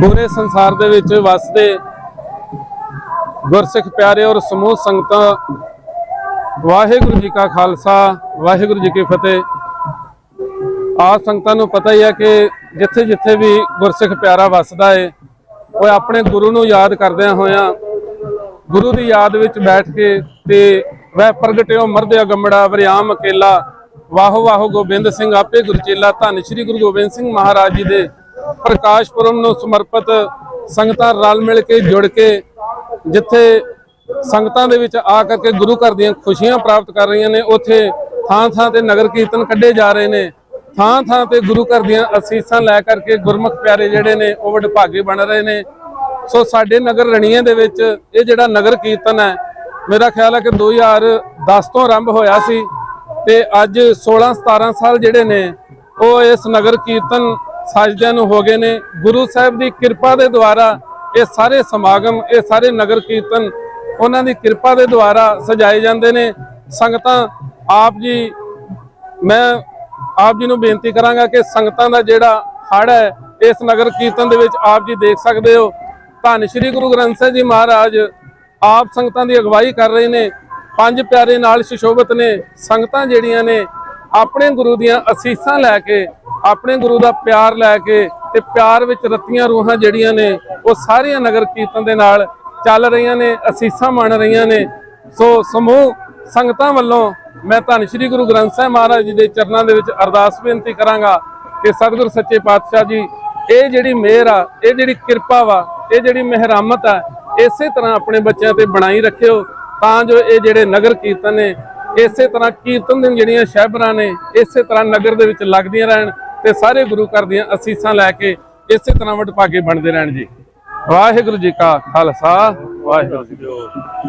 ਪੂਰੇ ਸੰਸਾਰ ਦੇ ਵਿੱਚ ਵਸਦੇ ਗੁਰਸਿੱਖ ਪਿਆਰੇ ਔਰ ਸਮੂਹ ਸੰਗਤਾਂ, ਵਾਹਿਗੁਰੂ ਜੀ ਕਾ ਖਾਲਸਾ, ਵਾਹਿਗੁਰੂ ਜੀ ਕੀ ਫਤਿਹ। ਆ ਸੰਗਤਾਂ ਨੂੰ ਪਤਾ ਹੀ ਹੈ ਕਿ ਜਿੱਥੇ ਜਿੱਥੇ ਵੀ ਗੁਰਸਿੱਖ ਪਿਆਰਾ ਵਸਦਾ ਏ, ਉਹ ਆਪਣੇ ਗੁਰੂ ਨੂੰ ਯਾਦ ਕਰਦਿਆਂ ਹੋਇਆਂ ਗੁਰੂ ਦੀ ਯਾਦ ਵਿੱਚ ਬੈਠ ਕੇ ਤੇ ਵਹਿ ਪ੍ਰਗਟਿਓ ਮਰਦਿਆ ਗੰਮੜਾ ਵਰਿਆਮ ਅਕੇਲਾ। ਵਾਹੋ ਵਾਹੋ ਗੋਬਿੰਦ ਸਿੰਘ, ਆਪੇ ਗੁਰਚੇਲਾ ਧੰਨ। ਸ੍ਰੀ ਗੁਰੂ ਗੋਬਿੰਦ ਸਿੰਘ ਮਹਾਰਾਜ ਜੀ ਦੇ ਪ੍ਰਕਾਸ਼ ਪੁਰਬ ਨੂੰ ਸਮਰਪਿਤ ਸੰਗਤਾਂ ਰਲ ਮਿਲ ਕੇ ਜੁੜ ਕੇ ਜਿੱਥੇ ਸੰਗਤਾਂ ਦੇ ਵਿੱਚ ਆ ਕਰਕੇ ਗੁਰੂ ਘਰ ਦੀਆਂ ਖੁਸ਼ੀਆਂ ਪ੍ਰਾਪਤ ਕਰ ਰਹੀਆਂ ਨੇ, ਉੱਥੇ ਥਾਂ ਥਾਂ ਤੇ ਨਗਰ ਕੀਰਤਨ ਕੱਢੇ ਜਾ ਰਹੇ ਨੇ। ਥਾਂ ਥਾਂ ਤੇ ਗੁਰੂ ਘਰ ਦੀਆਂ ਅਸੀਸਾਂ ਲੈ ਕਰਕੇ ਗੁਰਮੁਖ ਪਿਆਰੇ ਜਿਹੜੇ ਨੇ, ਉਹ ਵਡਭਾਗੇ ਬਣ ਰਹੇ ਨੇ। ਸੋ ਸਾਡੇ ਨਗਰ ਰਣੀਆਂ ਦੇ ਵਿੱਚ ਇਹ ਜਿਹੜਾ ਨਗਰ ਕੀਰਤਨ ਹੈ, ਮੇਰਾ ਖਿਆਲ ਹੈ ਕਿ 2010 ਤੋਂ ਆਰੰਭ ਹੋਇਆ ਸੀ ਤੇ ਅੱਜ 16 17 ਸਾਲ ਜਿਹੜੇ ਨੇ, ਉਹ ਇਸ ਨਗਰ ਕੀਰਤਨ ਸਾਜਦਿਆਂ ਨੂੰ ਹੋ ਗਏ ਨੇ। ਗੁਰੂ ਸਾਹਿਬ ਦੀ ਕਿਰਪਾ ਦੇ ਦੁਆਰਾ ਇਹ ਸਾਰੇ ਸਮਾਗਮ, ਇਹ ਸਾਰੇ ਨਗਰ ਕੀਰਤਨ ਉਹਨਾਂ ਦੀ ਕਿਰਪਾ ਦੇ ਦੁਆਰਾ ਸਜਾਏ ਜਾਂਦੇ ਨੇ। ਸੰਗਤਾਂ, ਆਪ ਜੀ, ਮੈਂ ਆਪ ਜੀ ਨੂੰ ਬੇਨਤੀ ਕਰਾਂਗਾ ਕਿ ਸੰਗਤਾਂ ਦਾ ਜਿਹੜਾ ਹੜ ਹੈ, ਇਸ ਨਗਰ ਕੀਰਤਨ ਦੇ ਵਿੱਚ ਆਪ ਜੀ ਦੇਖ ਸਕਦੇ ਹੋ। ਧੰਨ ਸ਼੍ਰੀ ਗੁਰੂ ਗ੍ਰੰਥ ਸਾਹਿਬ ਜੀ ਮਹਾਰਾਜ ਆਪ ਸੰਗਤਾਂ ਦੀ ਅਗਵਾਈ ਕਰ ਰਹੇ ਨੇ। ਪੰਜ ਪਿਆਰੇ ਨਾਲ ਸ਼ਿਸ਼ੋਭਤ ਨੇ। ਸੰਗਤਾਂ ਜਿਹੜੀਆਂ ਨੇ, ਆਪਣੇ ਗੁਰੂ ਦੀਆਂ ਅਸੀਸਾਂ ਲੈ ਕੇ, ਆਪਣੇ ਗੁਰੂ ਦਾ ਪਿਆਰ ਲੈ ਕੇ ਤੇ ਪਿਆਰ ਵਿੱਚ ਰਤੀਆਂ ਰੂਹਾਂ ਜਿਹੜੀਆਂ ਨੇ, ਉਹ ਸਾਰੀਆਂ ਨਗਰ ਕੀਰਤਨ ਦੇ ਨਾਲ ਚੱਲ ਰਹੀਆਂ ਨੇ, ਅਸੀਸਾਂ ਮੰਨ ਰਹੀਆਂ ਨੇ। ਸੋ ਸਮੂਹ, ਸੰਗਤਾਂ ਵੱਲੋਂ ਮੈਂ ਧੰਨ ਸ਼੍ਰੀ ਗੁਰੂ ਗ੍ਰੰਥ ਸਾਹਿਬ ਮਹਾਰਾਜ ਜੀ ਦੇ ਚਰਨਾਂ ਦੇ ਵਿੱਚ ਅਰਦਾਸ ਬੇਨਤੀ ਕਰਾਂਗਾ ਕਿ ਸਤਿਗੁਰ ਸੱਚੇ ਪਾਤਸ਼ਾਹ ਜੀ, ਇਹ ਜਿਹੜੀ ਮਿਹਰ ਆ, ਇਹ ਜਿਹੜੀ ਕਿਰਪਾ ਵਾ ਇਹ ਜਿਹੜੀ ਮਹਿਰਾਮਤ ਆ, ਇਸੇ ਤਰ੍ਹਾਂ ਆਪਣੇ ਬੱਚਿਆਂ ਤੇ ਬਣਾਈ ਰੱਖਿਓ। ਤਾਂ ਜੋ ਇਹ ਜਿਹੜੇ ਨਗਰ ਕੀਰਤਨ ਨੇ, ਇਸੇ ਤਰ੍ਹਾਂ ਕੀਰਤਨ ਦੀਆਂ ਜਿਹੜੀਆਂ ਸ਼ਹਿਬਰਾਂ ਨੇ, ਇਸੇ ਤਰ੍ਹਾਂ ਨਗਰ ਦੇ ਵਿੱਚ ਲੱਗਦੀਆਂ ਰਹਿਣ ਤੇ ਸਾਰੇ ਗੁਰੂ ਘਰ ਦੀਆਂ ਅਸੀਸਾਂ ਲੈ ਕੇ ਇਸੇ ਤਰ੍ਹਾਂ ਵਡਭਾਗੇ ਬਣਦੇ ਰਹਿਣ ਜੀ। ਵਾਹਿਗੁਰੂ ਜੀ ਕਾ ਖਾਲਸਾ, ਵਾਹਿਗੁਰੂ ਜੀ